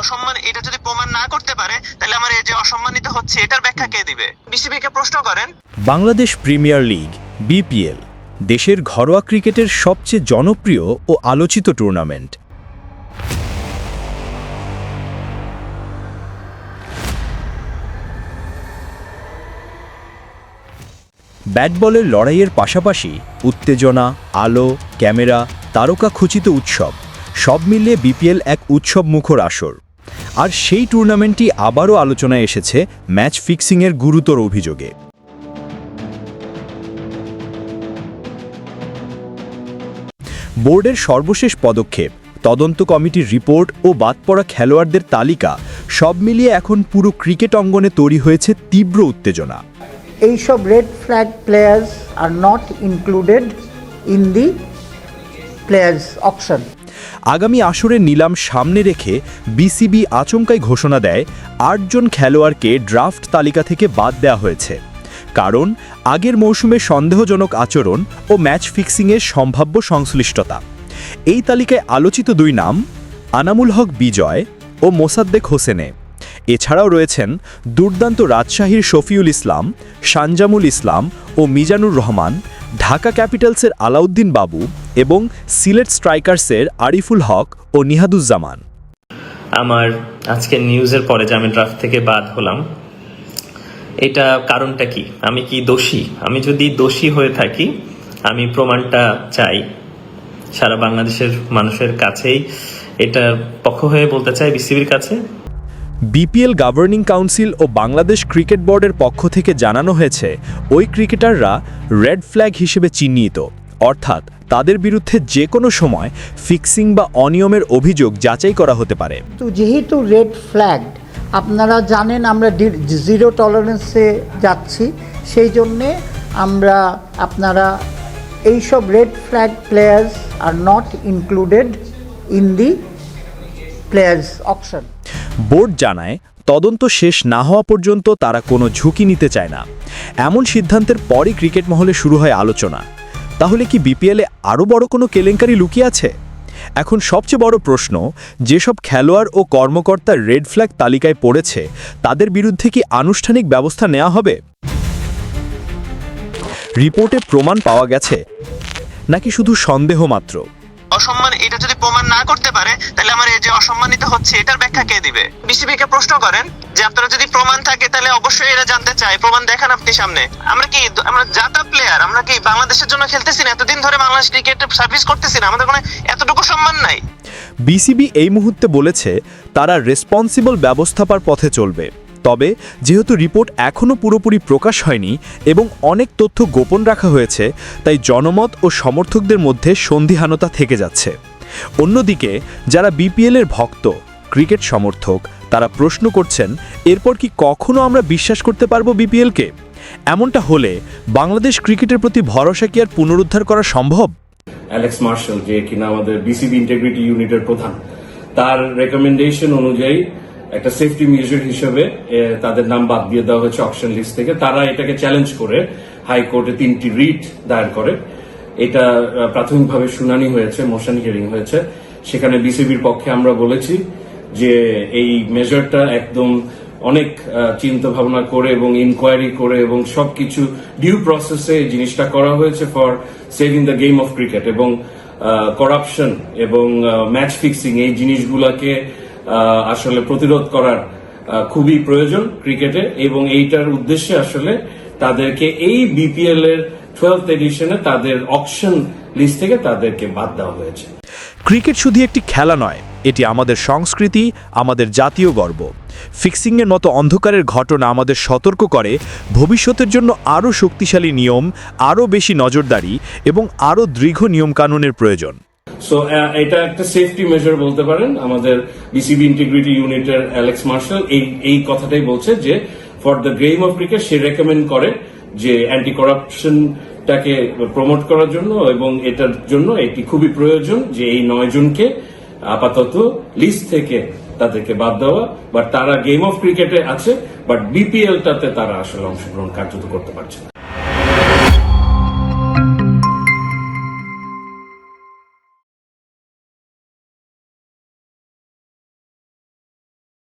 অসম্মান, এটা যদি প্রমাণ না করতে পারে, তাহলে আমার এই যে অসম্মানিত হচ্ছে, এটার ব্যাখ্যা কে দিবে? বিসিবি কে প্রশ্ন করেন। বাংলাদেশ প্রিমিয়ার লিগ, বিপিএল, দেশের ঘরোয়া ক্রিকেটের সবচেয়ে জনপ্রিয় ও আলোচিত টুর্নামেন্ট। ব্যাট বলের লড়াইয়ের পাশাপাশি উত্তেজনা, আলো, ক্যামেরা তারকা খচিত উৎসব, সব মিলিয়ে বিপিএল এক উৎসব মুখর আসর। আর সেই টুর্নামেন্টটি আবারও আলোচনায় এসেছে ম্যাচ ফিক্সিংয়ের গুরুতর অভিযোগে। বোর্ডের সর্বশেষ পদক্ষেপ, তদন্ত কমিটির রিপোর্ট ও বাদ পড়া খেলোয়াড়দের তালিকা, সব মিলিয়ে এখন পুরো ক্রিকেট অঙ্গনে তৈরি হয়েছে তীব্র উত্তেজনা। এইসব red flag players are not included in the players option আগামী আসরের নিলাম সামনে রেখে বিসিবি আচমকাই ঘোষণা দেয়, আটজন খেলোয়াড়কে ড্রাফট তালিকা থেকে বাদ দেওয়া হয়েছে। কারণ, আগের মৌসুমে সন্দেহজনক আচরণ ও ম্যাচ ফিক্সিংয়ের সম্ভাব্য সংশ্লিষ্টতা। এই তালিকায় আলোচিত দুই নাম, আনামুল হক বিজয় ও মোসাদ্দেক হোসেনে। এছাড়াও রয়েছেন দুর্দান্ত রাজশাহীর শফিউল ইসলাম, সানজামুল ইসলাম ও মিজানুর রহমান, ঢাকা ক্যাপিটালসের আলাউদ্দিন বাবু এবং সিলেট স্ট্রাইকার্সের আরিফুল হক ও নিহাদুজ্জামান। আমার আজকের নিউজের পরে যে আমি ড্রাফট থেকে বাদ হলাম এটা কারণটা কি? আমি কি দোষী? আমি যদি দোষী হয়ে থাকি আমি প্রমাণটা চাই। সারা বাংলাদেশের মানুষের কাছেই এটার পক্ষ হয়ে বলতে চাই বিসিবির কাছে। বিপিএল গভর্নিং কাউন্সিল ও বাংলাদেশ ক্রিকেট বোর্ডের পক্ষ থেকে জানানো হয়েছে ওই ক্রিকেটাররা রেড ফ্ল্যাগ হিসেবে চিহ্নিত। অর্থাৎ তাদের বিরুদ্ধে যে কোনো সময় ফিক্সিং বা অনিয়মের অভিযোগ যাচাই করা হতে পারে। তো যেহেতু রেড ফ্ল্যাগ আপনারা জানেন আমরা জিরো টলারেন্সে যাচ্ছি সেই জন্যে আমরা আপনারা এইসব red flag players are not included in the players option board জানায় তদন্ত শেষ না হওয়া পর্যন্ত তারা কোনো ঝুঁকি নিতে চায় না। এমন সিদ্ধান্তের পরই ক্রিকেট মহলে শুরু হয় আলোচনা। তাহলে কি বিপিএলে আরও বড় কোনো কেলেঙ্কারি লুকিয়ে আছে? এখন সবচেয়ে বড় প্রশ্ন, যেসব খেলোয়াড় ও কর্মকর্তা রেড ফ্ল্যাগ তালিকায় পড়েছে, তাদের বিরুদ্ধে কি আনুষ্ঠানিক ব্যবস্থা নেওয়া হবে? রিপোর্টে প্রমাণ পাওয়া গেছে। নাকি শুধু সন্দেহ মাত্র? অসম্মান, এটা যদি প্রমাণ না করতে পারে, তাহলে আমার এই যে অসম্মানিত হচ্ছে, এটার ব্যাখ্যা কে দিবে? বিসিবি কে প্রশ্ন করেন যে আপনারা যদি প্রমাণ থাকে, তাহলে অবশ্যই এরা জানতে চায়। প্রমাণ দেখান আপনি সামনে। আমরা কি আমরা জাতা প্লেয়ার আমরা কি বাংলাদেশের জন্য খেলতেছি না? এতদিন ধরে বাংলাদেশ ক্রিকেট সার্ভিস করতেছি না। আমাদের কোনো এতটুকু সম্মান নাই। বিসিবি এই মুহূর্তে বলেছে, তারা রেসপন্সিবল ব্যবস্থাপার পথে চলবে। তবে যেহেতু রিপোর্ট এখনও পুরোপুরি প্রকাশ হয়নি এবং অনেক তথ্য গোপন রাখা হয়েছে, তাই জনমত ও সমর্থকদের মধ্যে সন্দিহানতা থেকে যাচ্ছে। অন্যদিকে, যারা বিপিএলের ভক্ত, ক্রিকেট সমর্থক, তারা প্রশ্ন করছেন, এরপর কি কখনো আমরা বিশ্বাস করতে পারব বিপিএলকে এমনটা হলে বাংলাদেশ ক্রিকেটের প্রতি ভরসা কি আর পুনরুদ্ধার করা সম্ভব? অ্যালেক্স মার্শাল যে কিনা আমাদের বিসিবি ইন্টিগ্রিটি ইউনিটের প্রধান, তার রেকমেন্ডেশন অনুযায়ী একটা সেফটি মেজার হিসেবে তাদের নাম বাদ দিয়ে দেওয়া হয়েছে অপশন লিস্ট থেকে। তারা এটাকে চ্যালেঞ্জ করে হাইকোর্টে তিনটি রিট দায়ের করে। এটা প্রাথমিকভাবে শুনানি হয়েছে মোশন হিয়ারিং হয়েছে। সেখানে বিসিবির পক্ষে আমরা বলেছি যে, এই মেজারটা একদম অনেক চিন্তা ভাবনা করে এবং ইনকোয়ারি করে এবং সবকিছু ডিউ প্রসেসে জিনিসটা করা হয়েছে for saving the game of cricket এবং করাপশন এবং ম্যাচ ফিক্সিং এই জিনিসগুলোকে আসলে প্রতিরোধ করার খুবই প্রয়োজন ক্রিকেটে এবং এইটার উদ্দেশ্যে আসলে তাদেরকে এই বিপিএল এর টুয়েলথ এডিশনে তাদের অকশন লিস্ট থেকে তাদেরকে বাদ দেওয়া হয়েছে। ক্রিকেট শুধু একটি খেলা নয়, এটি আমাদের সংস্কৃতি, আমাদের জাতীয় গর্ব। ফিক্সিংয়ের মতো অন্ধকারের ঘটনা আমাদের সতর্ক করে, ভবিষ্যতের জন্য আরও শক্তিশালী নিয়ম, আরও বেশি নজরদারি এবং আরও দৃঢ় নিয়মকানুনের প্রয়োজন। সো এটা একটা সেফটি মেজার বলতে পারেন। আমাদের বিসিবি ইন্টিগ্রিটি ইউনিটের অ্যালেক্স মার্শাল এই এই কথাটাই বলছে যে for the game of cricket say recommend করে যে অ্যান্টি করাপশনটাকে প্রমোট করার জন্য এবং এটার জন্য এটি খুবই প্রয়োজন যে এই নয় জনকে আপাতত লিস্ট থেকে তাদেরকে বাদ দেওয়া। বাট তারা গেম অফ ক্রিকেটে আছে বাট বিপিএলটাতে তারা আসলে অংশগ্রহণ কার্যত করতে পারছে না।